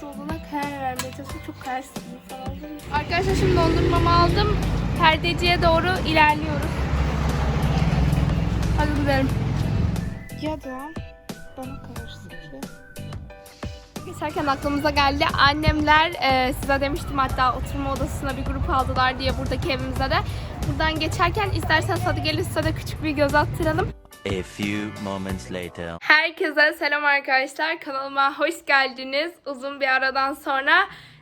hangisi olduğuna karar vermeye çalışıyorum. Çok kararsızım falan. Arkadaşlar şimdi dondurmamı aldım. Perdeciye doğru ilerliyoruz. Hadi gidelim. Ya da bana kalırsa ki. Geçerken aklımıza geldi. Annemler e, size demiştim hatta oturma odasına bir grup aldılar diye buradaki evimize de. Buradan geçerken isterseniz hadi gelin size de küçük bir göz attıralım. A few moments later. Herkese selam arkadaşlar. Kanalıma hoş geldiniz. Uzun bir aradan sonra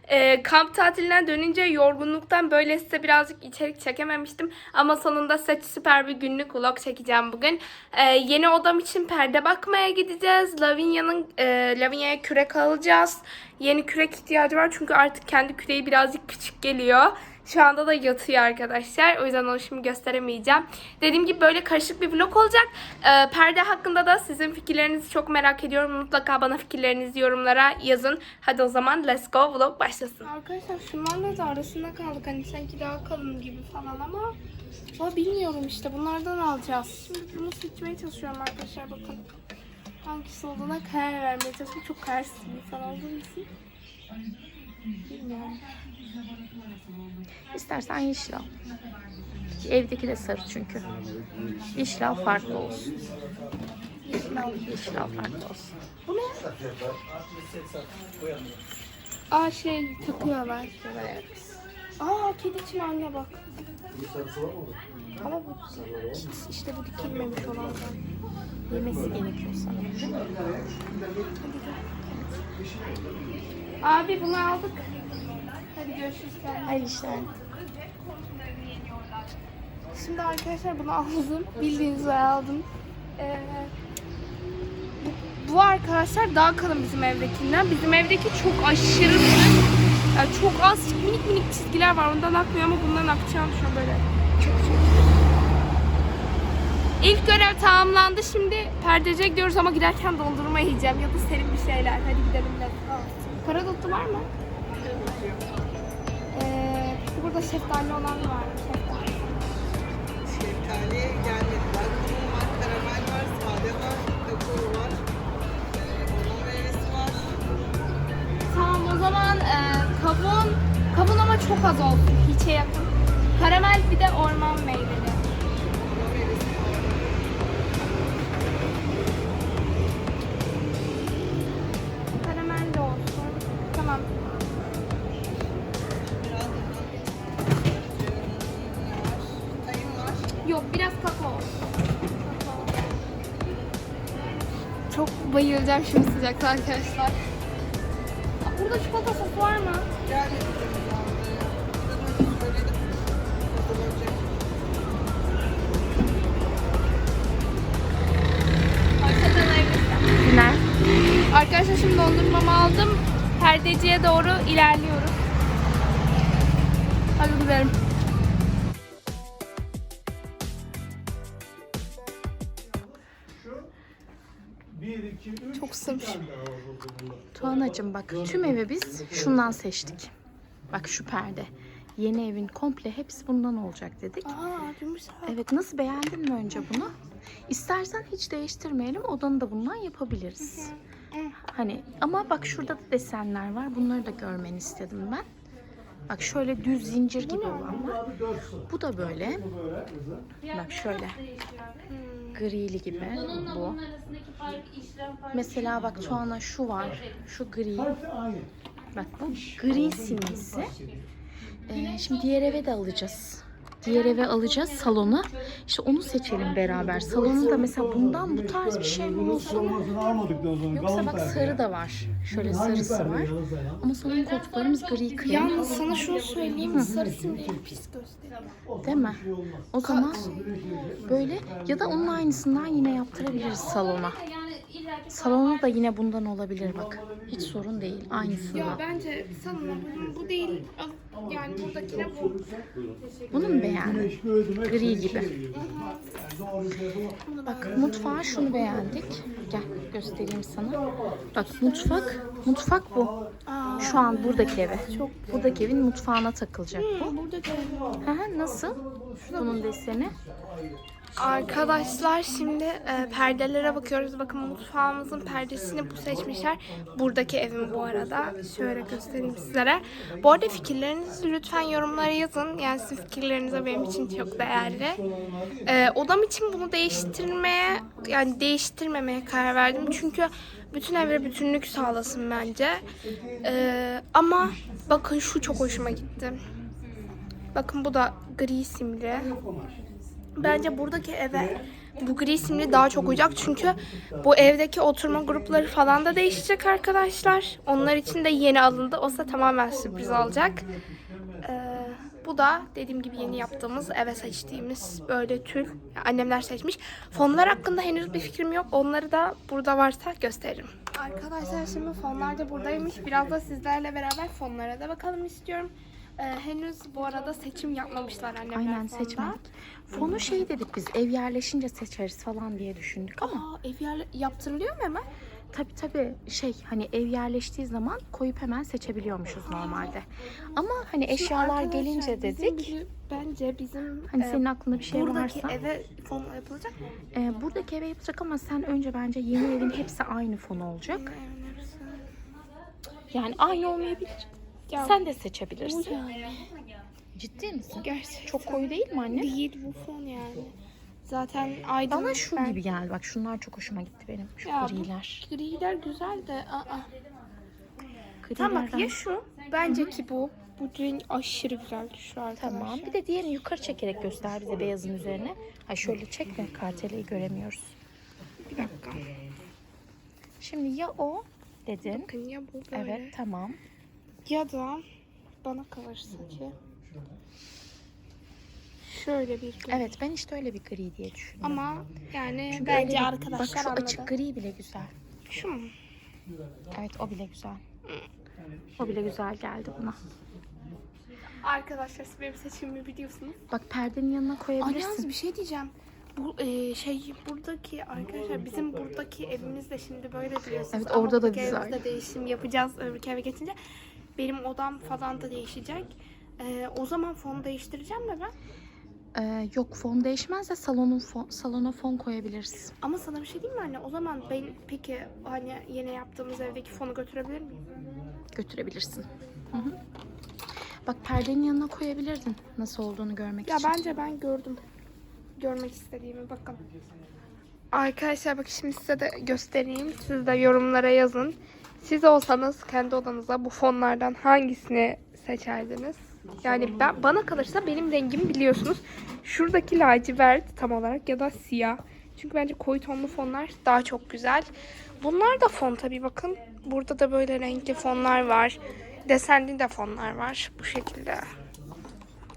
e, kamp tatiline dönünce yorgunluktan böyle size birazcık içerik çekememiştim. Ama sonunda size süper bir günlük vlog çekeceğim bugün. E, yeni odam için perde bakmaya gideceğiz. Lavinia'nın e, Lavinia'ya kürek alacağız. Yeni kürek ihtiyacı var çünkü artık kendi küreği birazcık küçük geliyor. Şu anda da yatıyor arkadaşlar. O yüzden onu şimdi gösteremeyeceğim. Dediğim gibi böyle karışık bir vlog olacak. Ee, perde hakkında da sizin fikirlerinizi çok merak ediyorum. Mutlaka bana fikirlerinizi yorumlara yazın. Hadi o zaman let's go vlog başlasın. Arkadaşlar şunlarla da arasında kaldık. Hani sanki daha kalın gibi falan ama Aa, bilmiyorum işte bunlardan alacağız. Şimdi bunu seçmeye çalışıyorum arkadaşlar bakın. Hangisi olduğuna karar vermeye çalışıyorum. Çok kararsız bir insan olduğum için. Bilmiyorum. İstersen yeşil al. Evdeki de sarı çünkü. Yeşil al farklı olsun. Yeşil al, farklı olsun. Aa şey takıyorlar. Aa kedi için anne bak. Ama bu işte bu dikilmemiş olan. Yemesi gerekiyor sanırım. Abi bunu aldık. Hadi görüşürüz. Hayır işler. Şimdi arkadaşlar bunu aldım. Bildiğiniz üzere aldım. Ee, bu, bu arkadaşlar daha kalın bizim evdekinden. Bizim evdeki çok aşırı. Yani çok az minik minik çizgiler var. Ondan akmıyor ama bundan akacağını şu an böyle. Çok çok. İlk görev tamamlandı. Şimdi perdeciye gidiyoruz ama giderken dondurma yiyeceğim ya da serin bir şeyler. Hadi gidelim. Go. Karadutlu var mı? Ee, burada şeftali olan var. Şeftali. Şeftali gelmedi. Var, karamel var, sade var, kakao var. Ee, Orman meyvesi var. Tamam o zaman e, kavun, kavun ama çok az olsun. Hiçe yakın. Karamel bir de orman meyveli. Bayılacağım şimdi sıcakta arkadaşlar. Burada çikolata sosu var mı? Günler. Arkadaşlar şimdi dondurmamı aldım. Perdeciye doğru ilerliyoruz. Hadi gidelim. Bir, iki, üç. Çok sığmış. Tuğanacığım bak tüm evi biz şundan seçtik. Bak şu perde. Yeni evin komple hepsi bundan olacak dedik. Aa yumuşak. Evet nasıl beğendin mi önce bunu? İstersen hiç değiştirmeyelim odanı da bundan yapabiliriz. Hani ama bak şurada da desenler var. Bunları da görmeni istedim ben. Bak şöyle düz zincir gibi olan var. Bu da böyle. Bak şöyle. Grili gibi bu. Mesela bak Tuana şu var. Şu gri. Bak bu gri simlisi. Ee, şimdi diğer eve de alacağız. Diğer eve alacağız salonu. İşte onu seçelim beraber. Salonu da mesela bundan bu tarz bir şey mi olsun? Yoksa bak sarı da var. Şöyle sarısı var. ya? Ama salon koltuklarımız gri krem. Yalnız sana şunu söyleyeyim. Sarısın diye pis gösteriyor. Değil mi? O zaman böyle ya da onun aynısından yine yaptırabiliriz salona. Salonu da yine bundan olabilir bak. Hiç sorun değil. Ya Aynısından. bence sana bu, bu değil. Yani buradakine bu. Bunu mu beğendin? Gri gibi. şey yapamam. Bak mutfağa şunu beğendik. Gel göstereyim sana. Bak mutfak, mutfak bu. Şu an buradaki eve. Buradaki evin mutfağına takılacak bu. Buradaki Hı hı, Nasıl? Bunun deseni. Arkadaşlar şimdi e, perdelere bakıyoruz. Bakın mutfağımızın perdesini bu seçmişler. Buradaki evim bu arada. Şöyle göstereyim sizlere. Bu arada fikirlerinizi lütfen yorumlara yazın. Yani sizin fikirleriniz de benim için çok değerli. E, odam için bunu değiştirmeye yani değiştirmemeye karar verdim. Çünkü bütün evre bütünlük sağlasın bence. E, ama bakın şu çok hoşuma gitti. Bakın bu da gri simli. Bence buradaki eve bu gri simli daha çok uyacak çünkü bu evdeki oturma grupları falan da değişecek arkadaşlar. Onlar için de yeni alındı. Olsa tamamen sürpriz olacak. Ee, bu da dediğim gibi yeni yaptığımız eve seçtiğimiz böyle tül. Annemler seçmiş. Fonlar hakkında henüz bir fikrim yok. Onları da burada varsa gösteririm. Arkadaşlar şimdi fonlar da buradaymış. Biraz da sizlerle beraber fonlara da bakalım istiyorum. Ee, henüz bu arada seçim yapmamışlar annemler Aynen fonda. seçmedik. Fonu şey dedik biz ev yerleşince seçeriz falan diye düşündük ama Aa, ev yer yaptırılıyor mu hemen? tabi tabi şey hani ev yerleştiği zaman koyup hemen seçebiliyormuşuz normalde. Ama hani eşyalar Arkadaşlar, gelince dedik bence bizim hani e, senin aklında bir şey buradaki varsa eve fon yapılacak mı? e, buradaki eve yapacak ama sen önce bence yeni evin hepsi aynı fon olacak. Yani aynı olmayabilir. Ya, Sen de bu seçebilirsin. yani. Ciddi misin? Gerçekten. Çok koyu değil mi anne? Değil bu fon yani. Zaten aydın. Bana şu ben- gibi geldi. Bak şunlar çok hoşuma gitti benim. Şu Ya griler. griler güzel de. Aa. Grilerden. Tamam bak ya şu. Bence ki bu. Bu renk aşırı güzel şu arkadaşlar. Tamam. Bir de diğerini yukarı çekerek göster bize beyazın üzerine. Ha şöyle çek de karteleyi göremiyoruz. Bir dakika. Şimdi ya o dedin. Bakın ya bu böyle. Evet tamam. Ya da bana kalırsa ki şöyle bir gri. Evet ben işte öyle bir gri diye düşündüm. Ama yani Çünkü bence öyle arkadaşlar Bak şu anladı. açık gri bile güzel. Şu mu? Evet o bile güzel. O bile güzel geldi buna. Arkadaşlar siz benim seçimimi biliyorsunuz. Bak perdenin yanına koyabilirsin. yalnız bir şey diyeceğim. Bu e, şey buradaki arkadaşlar bizim buradaki evimiz de şimdi böyle biliyorsunuz. Evet, Ama orada da buradaki güzel. evimizde değişim yapacağız öbürki eve geçince. Benim odam falan da değişecek. E, o zaman fon değiştireceğim mi ben? Ee, yok fon değişmez de salonun fon, salona fon koyabiliriz. Ama sana bir şey diyeyim mi anne? O zaman ben peki hani yeni yaptığımız evdeki fonu götürebilir miyim? Götürebilirsin. Hı hı. Bak perdenin yanına koyabilirdin nasıl olduğunu görmek Ya için. bence ben gördüm. Görmek istediğimi bakın. Arkadaşlar bak şimdi size de göstereyim. Siz de yorumlara yazın. Siz olsanız kendi odanıza bu fonlardan hangisini seçerdiniz? Yani ben bana kalırsa benim rengimi biliyorsunuz. Şuradaki lacivert tam olarak ya da siyah. Çünkü bence koyu tonlu fonlar daha çok güzel. Bunlar da fon tabii bakın. Burada da böyle renkli fonlar var. Desenli de fonlar var bu şekilde.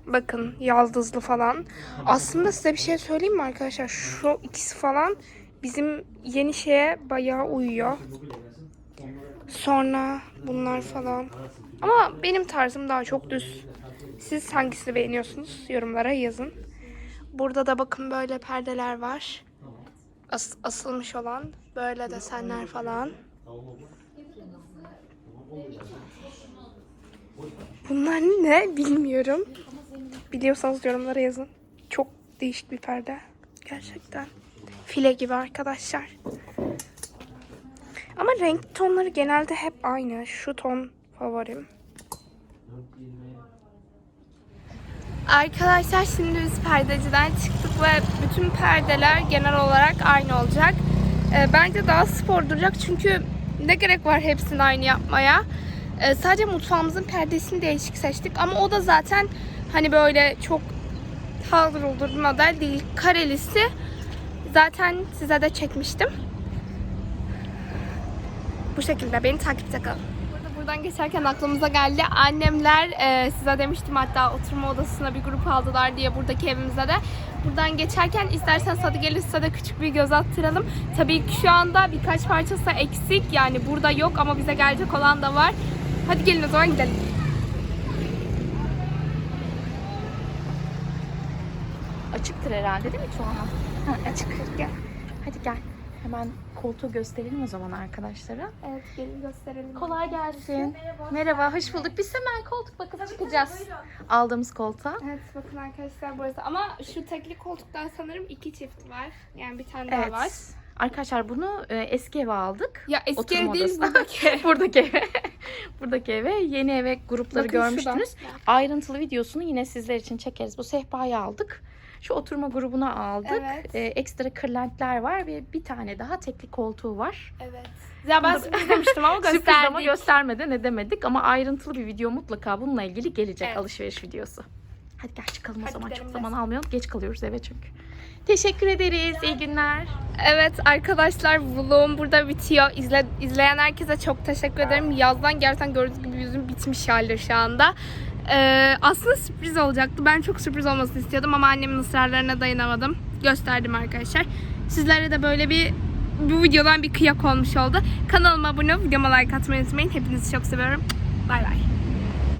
Bakın yaldızlı falan. Aslında size bir şey söyleyeyim mi arkadaşlar? Şu ikisi falan bizim yeni şeye bayağı uyuyor. Sonra bunlar falan. Ama benim tarzım daha çok düz. Siz hangisini beğeniyorsunuz? Yorumlara yazın. Burada da bakın böyle perdeler var. As- asılmış olan böyle desenler falan. Bunlar ne bilmiyorum. Biliyorsanız yorumlara yazın. Çok değişik bir perde. Gerçekten. File gibi arkadaşlar. Ama renk tonları genelde hep aynı. Şu ton favorim. Arkadaşlar şimdi biz perdeciden çıktık ve bütün perdeler genel olarak aynı olacak. Ee, bence daha spor duracak çünkü ne gerek var hepsini aynı yapmaya. Ee, sadece mutfağımızın perdesini değişik seçtik ama o da zaten hani böyle çok haldır olur model değil. Karelisi zaten size de çekmiştim. Bu şekilde beni takipte kalın. Burada buradan geçerken aklımıza geldi. Annemler e, size demiştim hatta oturma odasına bir grup aldılar diye buradaki evimize de. Buradan geçerken isterseniz hadi gelin size de küçük bir göz attıralım. Tabii ki şu anda birkaç parçası eksik. Yani burada yok ama bize gelecek olan da var. Hadi gelin o zaman gidelim. Açıktır herhalde değil mi Tuana? Ha, açık. Gel. Hadi gel. Hemen koltuğu gösterelim o zaman arkadaşlara. Evet gelin gösterelim. Kolay gelsin. Merhaba, hoş bulduk. Biz hemen koltuk bakıp çıkacağız. Aldığımız koltuğa. Evet bakın arkadaşlar burası. Ama şu tekli koltuktan sanırım iki çift var. Yani bir tane daha var. Evet. Arkadaşlar bunu e, eski eve aldık. Ya eski Oturma ev değil odasına. buradaki. buradaki eve. buradaki eve. Yeni eve grupları Bakın görmüştünüz. şuradan. Ayrıntılı videosunu yine sizler için çekeriz. Bu sehpayı aldık. Şu oturma grubuna aldık. Evet. E, ekstra kırlentler var ve bir tane daha tekli koltuğu var. Evet. Ya ben sürpriz demiştim ama Sürpriz gösterdik. ama göstermeden edemedik ama ayrıntılı bir video mutlaka bununla ilgili gelecek Evet. alışveriş videosu. Hadi gel çıkalım o Hadi zaman çok biraz. zaman almayalım. Geç kalıyoruz eve çünkü. Teşekkür ederiz. İyi günler. Evet arkadaşlar vlogum burada bitiyor. İzle, izleyen herkese çok teşekkür ederim. Yazdan gerçekten gördüğünüz gibi yüzüm bitmiş halde şu anda. Ee, aslında sürpriz olacaktı. Ben çok sürpriz olmasını istiyordum ama annemin ısrarlarına dayanamadım. Gösterdim arkadaşlar. Sizlere de böyle bir bu videodan bir kıyak olmuş oldu. Kanalıma abone olup videoma like atmayı unutmayın. Hepinizi çok seviyorum. Bay bay.